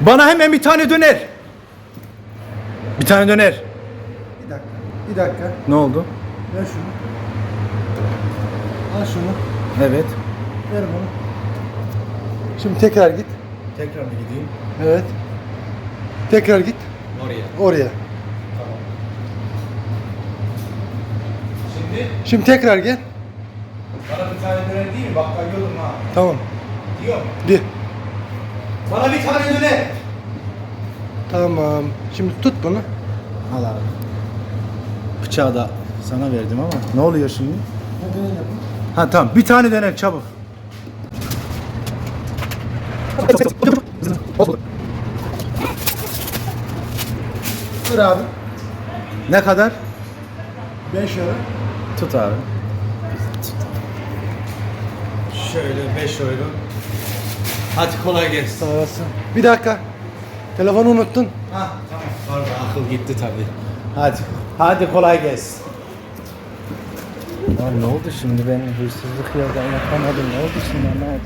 Bana hemen bir tane döner. Bir tane döner. Bir dakika. Bir dakika. Ne oldu? Ver şunu. Al şunu. Evet. Ver bunu. Şimdi tekrar git. Tekrar mı gideyim? Evet. Tekrar git. Oraya. Oraya. Şimdi Şimdi tekrar gel. bana bir tane döner değil mi? Bak kayıyordum ha. Tamam. Diyor. Di. Bana bir tane döner. Tamam. Şimdi tut bunu. Al abi. Bıçağı da sana verdim ama ne oluyor şimdi? Ha tamam bir tane döner çabuk. Dur abi. Ne kadar? 5 lira. Tut abi. Şöyle 5 euro. Hadi kolay gelsin. Sağ olasın. Bir dakika. Telefonu unuttun. Ha tamam. Pardon akıl gitti tabii. Hadi. Hadi kolay gelsin. Ya ne oldu şimdi ben hırsızlık yerden yapamadım. Ne oldu şimdi anlamadım.